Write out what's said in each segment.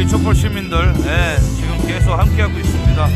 우리 촛불 시민들 예, 지금 계속 함께하고 있습니다.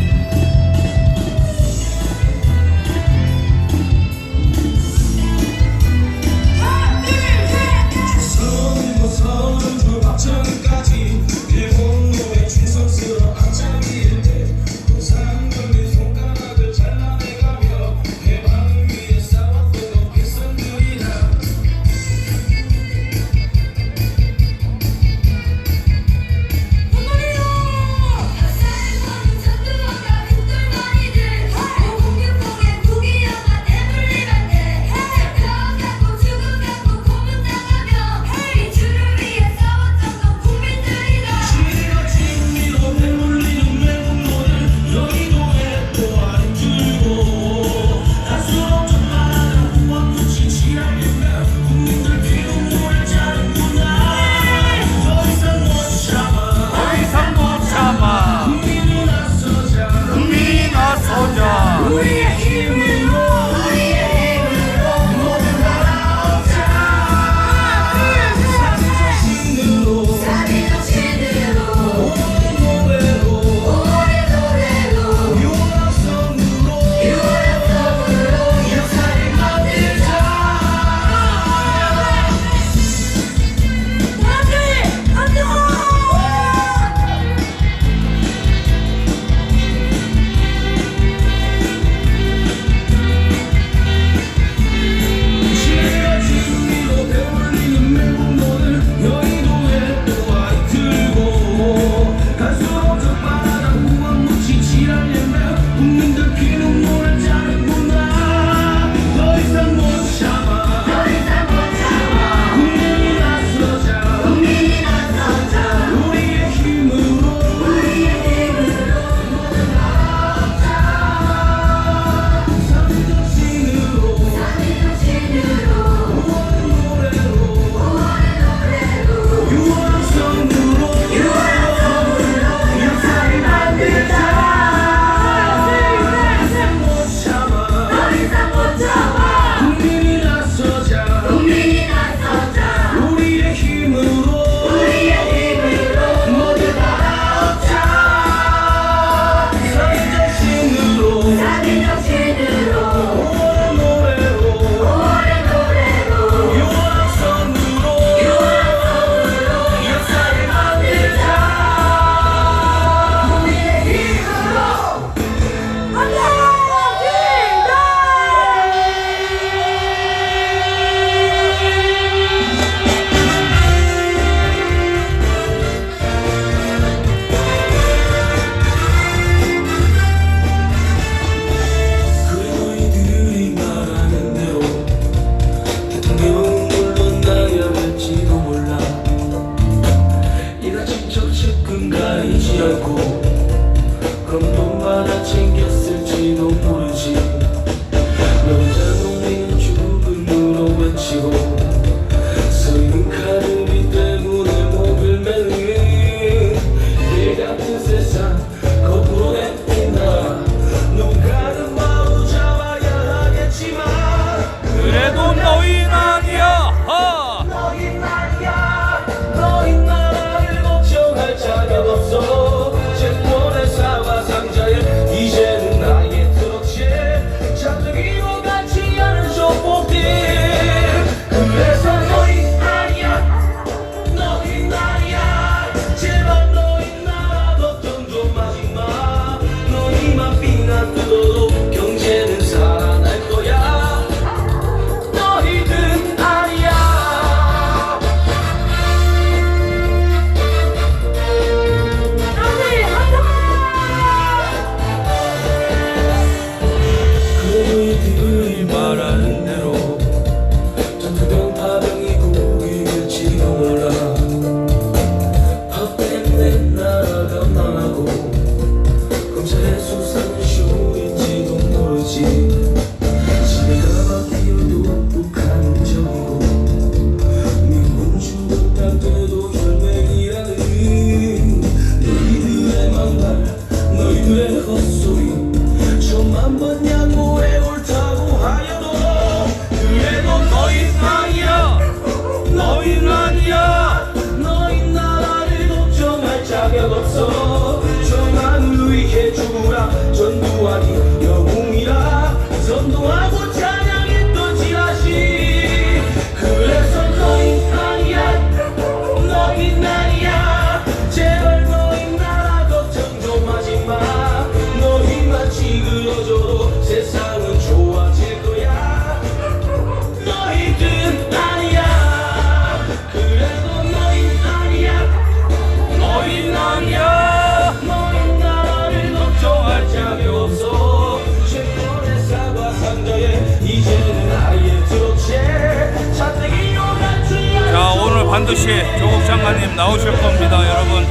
반드시 조국 장관님 나오실 겁니다, 여러분.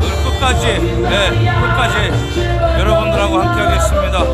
오늘 끝까지, 네, 끝까지 여러분들하고 함께 하겠습니다.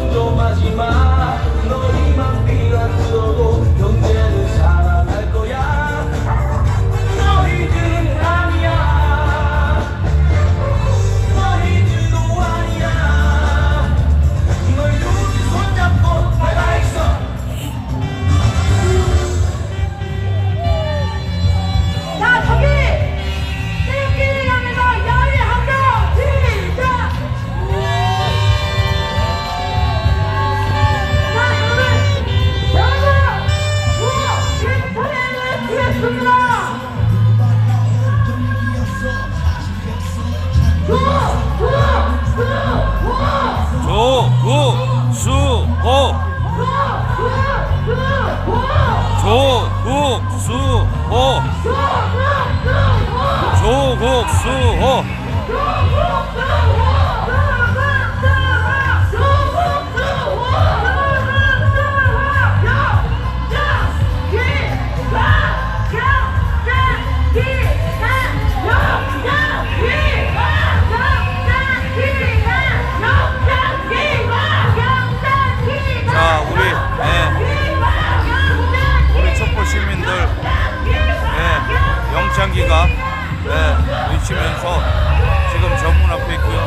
네, 외치면서 지금 정문 앞에 있고요.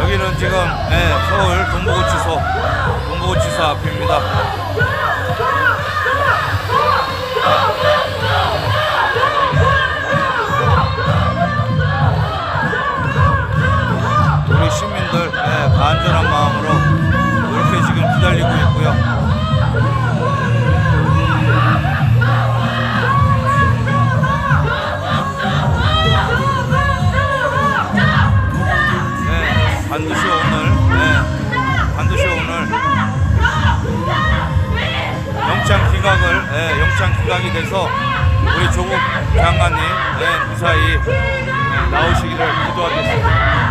여기는 지금 네, 서울 동부구치소 동부구치소 앞입니다. 기각을, 네, 영장 기각이 돼서 우리 조국 장관님 네, 무사히 네, 나오시기를 기도하겠습니다.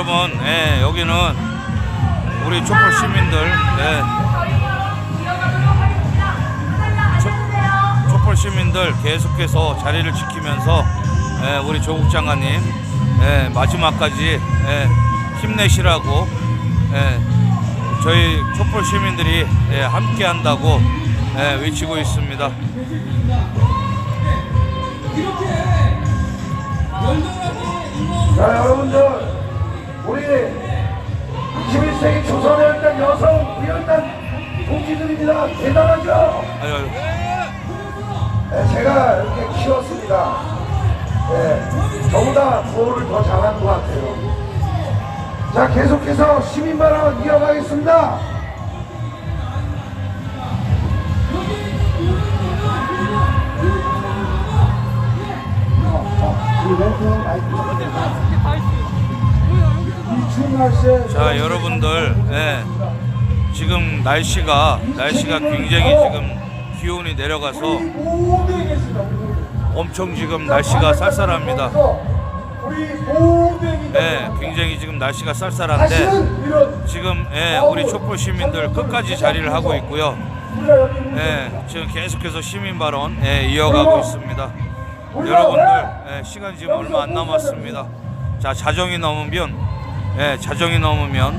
여러분, 예, 여기는 우리 촛불 시민들, 예, 촛불 시민들 계속해서 자리를 지키면서 예, 우리 조국 장관님 예, 마지막까지 예, 힘내시라고 예, 저희 촛불 시민들이 예, 함께한다고 예, 외치고 있습니다. 자 여러분들 우리 21세기 조선의 일단 여성 위원단 동지들입니다 대단하죠? 아유, 아유. 네, 제가 이렇게 키웠습니다 네, 저보다 보호를 더 잘하는 것 같아요 자 계속해서 시민 발언 이어가겠습니다 이추 자 여러분들 예, 지금 날씨가 날씨가 굉장히 지금 기온이 내려가서 엄청 지금 날씨가 쌀쌀합니다. 예, 굉장히 지금 날씨가 쌀쌀한데 지금 예, 우리 촛불 시민들 끝까지 자리를 하고 있고요. 예, 지금 계속해서 시민 발언 예, 이어가고 있습니다. 여러분들 예, 시간 지금 얼마 안 남았습니다. 자 자정이 넘으면 예, 자정이 넘으면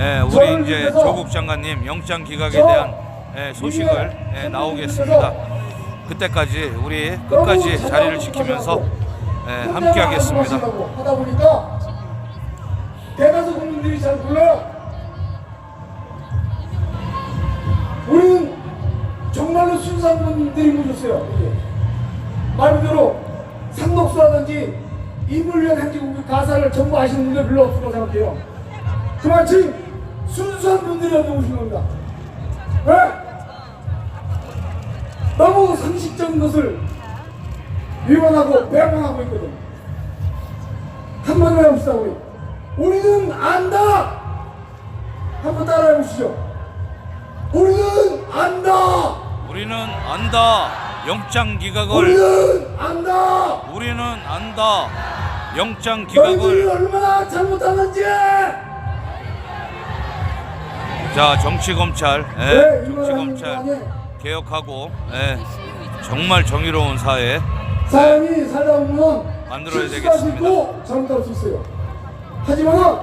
예, 우리 이제 조국 장관님 영장 기각에 대한 예, 소식을 예, 나오겠습니다. 그때까지 우리 끝까지 자리를 지키면서 예, 함께하겠습니다. 하다 보니까 대다수 국민들이 잘 몰라요. 우리는 정말로 순수한 분들이 모셨어요. 이게. 말 그대로 상록수라든지 임을 위한 행진곡 가사를 전부 아시는 분들 별로 없을 거라고 생각해요. 그만큼 순수한 분들이 여기 오신 겁니다. 왜? 너무 상식적인 것을 위반하고 배반하고 있거든. 한번 해봅시다 우리. 우리는 안다. 한번 따라해 보시죠. 우리는 안다. 우리는 안다. 영장 기각을 우리는 안다. 우리는 안다. 영장 기각을 얼마나 잘못하는지. 자 정치 검찰, 예, 네, 정치 검찰. 개혁하고 예, 정말 정의로운 사회 사람이 살다 보면 만들어야 되겠습니다. 잘못할 수 있어요. 하지만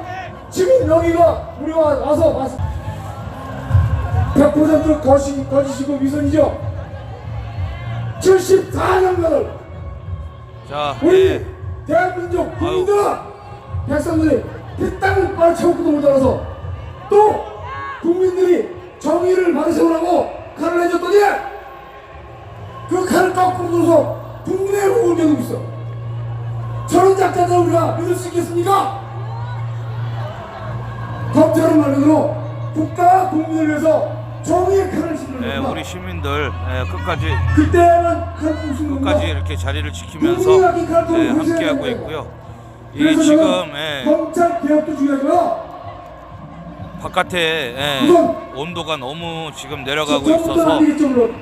지금 여기가 우리 와, 와서 와서 100% 거시, 거짓이고 위선이죠. 74년간을 자, 우리 예, 대한민족 국민들 백성들이 피땀을 빨아채고도 모자라서 또 국민들이 정의를 받으세우라고 칼을 내줬더니 그 칼을 거꾸로 들어서 국민의 목을 겨누고 있어 저런 작자들 우리가 믿을 수 있겠습니까? 검찰은 말 그대로 국가 국민을 위해서 정의 시민들 예, 끝까지 끝까지 이렇게 자리를 지키면서 예, 함께하고. 있고요. 이 지금 예, 바깥에 온도가 너무 지금 내려가고 있어서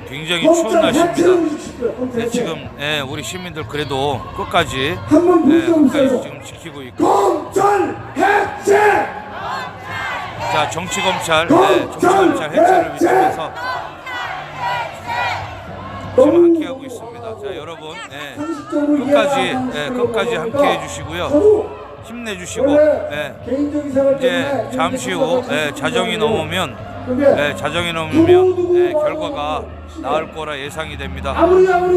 굉장히 추운 날씨입니다. 지금 예, 우리 시민들 그래도 끝까지 끝까지. 지금 지키고 있고 검찰 해체! 자 정치 검찰 예, 정치 검찰 해체를 외치면서 지금 함께하고 있습니다. 자 여러분 예, 끝까지 예, 끝까지 함께해 주시고요. 힘내주시고 예, 이제 잠시 후 예, 자정이 넘으면 예, 자정이 넘으면 예, 결과가 나올 거라 예상이 됩니다.